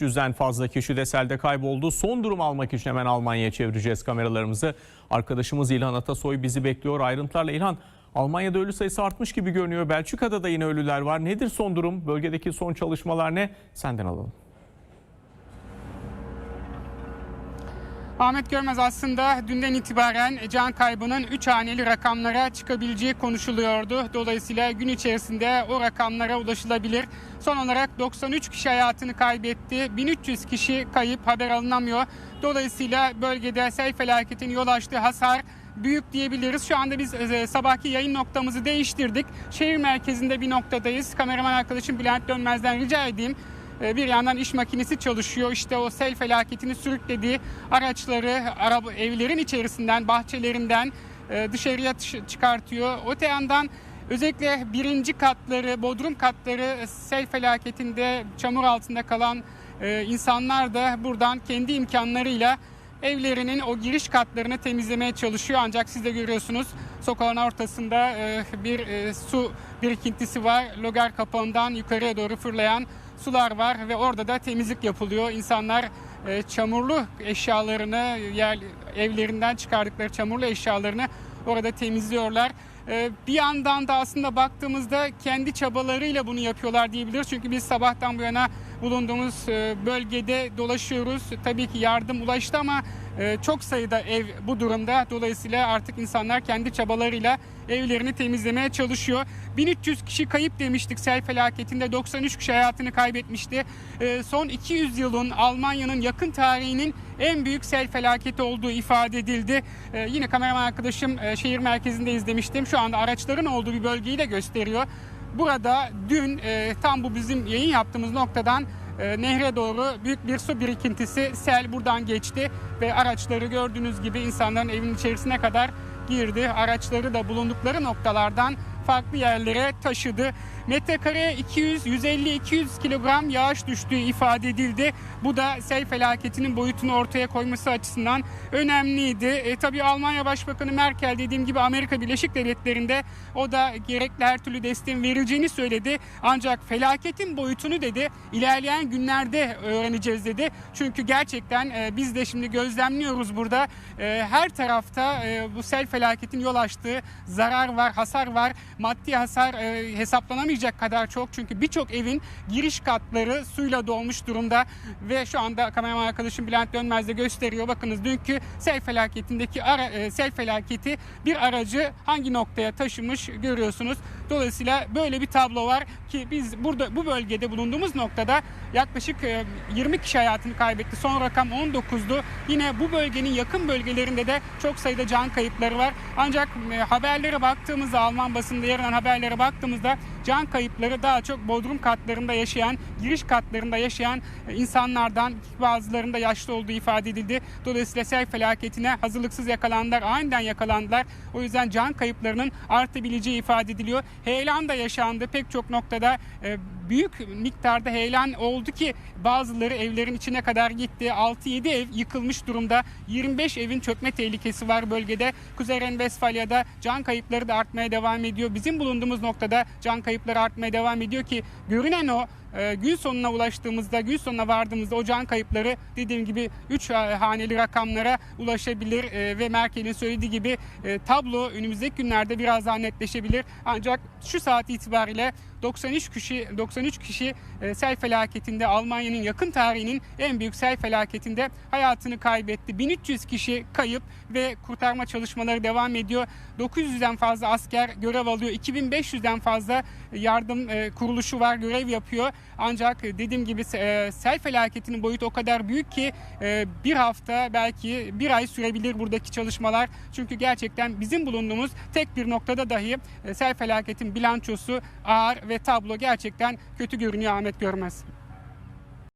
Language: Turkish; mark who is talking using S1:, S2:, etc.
S1: Yüzden fazla kişi de selde kayboldu. Son durum almak için hemen Almanya'ya çevireceğiz kameralarımızı. Arkadaşımız İlhan Atasoy bizi bekliyor. Ayrıntılarla İlhan, Almanya'da ölü sayısı artmış gibi görünüyor. Belçika'da da yine ölüler var. Nedir son durum? Bölgedeki son çalışmalar ne? Senden alalım.
S2: Ahmet Görmez aslında dünden itibaren can kaybının 3 haneli rakamlara çıkabileceği konuşuluyordu. Dolayısıyla gün içerisinde o rakamlara ulaşılabilir. Son olarak 93 kişi hayatını kaybetti. 1300 kişi kayıp haber alınamıyor. Dolayısıyla bölgede sel felaketinin yol açtığı hasar büyük diyebiliriz. Şu anda biz e, sabahki yayın noktamızı değiştirdik. Şehir merkezinde bir noktadayız. Kameraman arkadaşım Bülent Dönmez'den rica edeyim. E, Bir yandan iş makinesi çalışıyor. İşte o sel felaketini sürüklediği araçları araba, evlerin içerisinden, bahçelerinden e, dışarıya çı- çıkartıyor. Öte yandan özellikle birinci katları, bodrum katları sel felaketinde çamur altında kalan e, insanlar da buradan kendi imkanlarıyla evlerinin o giriş katlarını temizlemeye çalışıyor. Ancak siz de görüyorsunuz sokağın ortasında bir su birikintisi var. Logar kapağından yukarıya doğru fırlayan sular var ve orada da temizlik yapılıyor. İnsanlar e, çamurlu eşyalarını yer, evlerinden çıkardıkları çamurlu eşyalarını orada temizliyorlar. E, bir yandan da aslında baktığımızda kendi çabalarıyla bunu yapıyorlar diyebiliriz. Çünkü biz sabahtan bu yana bulunduğumuz e, bölgede dolaşıyoruz. Tabii ki yardım ulaştı ama e, çok sayıda ev bu durumda. Dolayısıyla artık insanlar kendi çabalarıyla evlerini temizlemeye çalışıyor. 1300 kişi kayıp demiştik sel felaketinde. 93 kişi hayatını kaybetmişti. E, Son 200 yılın Almanya'nın yakın tarihinin en büyük sel felaketi olduğu ifade edildi. E, Yine kameraman arkadaşım e, şehir merkezinde izlemiştim. Şu anda araçların olduğu bir bölgeyi de gösteriyor. Burada dün e, tam bu bizim yayın yaptığımız noktadan e, nehre doğru büyük bir su birikintisi sel buradan geçti ve araçları gördüğünüz gibi insanların evin içerisine kadar girdi. Araçları da bulundukları noktalardan farklı yerlere taşıdı. Metrekareye 200, 150, 200 kilogram yağış düştüğü ifade edildi. Bu da sel felaketinin boyutunu ortaya koyması açısından önemliydi. E, tabii Almanya Başbakanı Merkel dediğim gibi Amerika Birleşik Devletleri'nde o da gerekli her türlü desteğin verileceğini söyledi. Ancak felaketin boyutunu dedi ilerleyen günlerde öğreneceğiz dedi. Çünkü gerçekten e, biz de şimdi gözlemliyoruz burada E, her tarafta e, bu sel felaketin yol açtığı zarar var, hasar var. Maddi hasar e, hesaplanamayacak kadar çok. Çünkü birçok evin giriş katları suyla dolmuş durumda ve şu anda kameraman arkadaşım Bülent Dönmez de gösteriyor. Bakınız dünkü sel felaketindeki ara, e, sel felaketi bir aracı hangi noktaya taşımış görüyorsunuz. Dolayısıyla böyle bir tablo var ki biz burada bu bölgede bulunduğumuz noktada yaklaşık e, 20 kişi hayatını kaybetti. Son rakam 19'du. Yine bu bölgenin yakın bölgelerinde de çok sayıda can kayıpları var. Ancak e, haberlere baktığımızda Alman basında yer alan haberlere baktığımızda can kayıpları daha çok bodrum katlarında yaşayan, giriş katlarında yaşayan e, insanlardan bazılarında yaşlı olduğu ifade edildi. Dolayısıyla sel felaketine hazırlıksız yakalandılar, aniden yakalandılar. O yüzden can kayıplarının artabileceği ifade ediliyor. Heyelan da yaşandı pek çok noktada. e, büyük miktarda heyelan oldu ki bazıları evlerin içine kadar gitti. 6-7 ev yıkılmış durumda. 25 evin çökme tehlikesi var bölgede. Kuzey Ren-Vesfalya'da can kayıpları da artmaya devam ediyor. Bizim bulunduğumuz noktada can kayıpları artmaya devam ediyor ki görünen o e, gün sonuna ulaştığımızda, gün sonuna vardığımızda o can kayıpları dediğim gibi 3 haneli rakamlara ulaşabilir E, ve Merkel'in söylediği gibi e, tablo önümüzdeki günlerde biraz daha netleşebilir. Ancak şu saat itibariyle 93 kişi 93 kişi e, sel felaketinde Almanya'nın yakın tarihinin en büyük sel felaketinde hayatını kaybetti. 1300 kişi kayıp ve kurtarma çalışmaları devam ediyor. 900'den fazla asker görev alıyor. 2500'den fazla yardım e, kuruluşu var görev yapıyor. Ancak dediğim gibi e, sel felaketinin boyutu o kadar büyük ki e, bir hafta belki bir ay sürebilir buradaki çalışmalar. Çünkü gerçekten bizim bulunduğumuz tek bir noktada dahi e, sel felaketin bilançosu ağır ve tablo gerçekten kötü görünüyor Ahmet Görmez.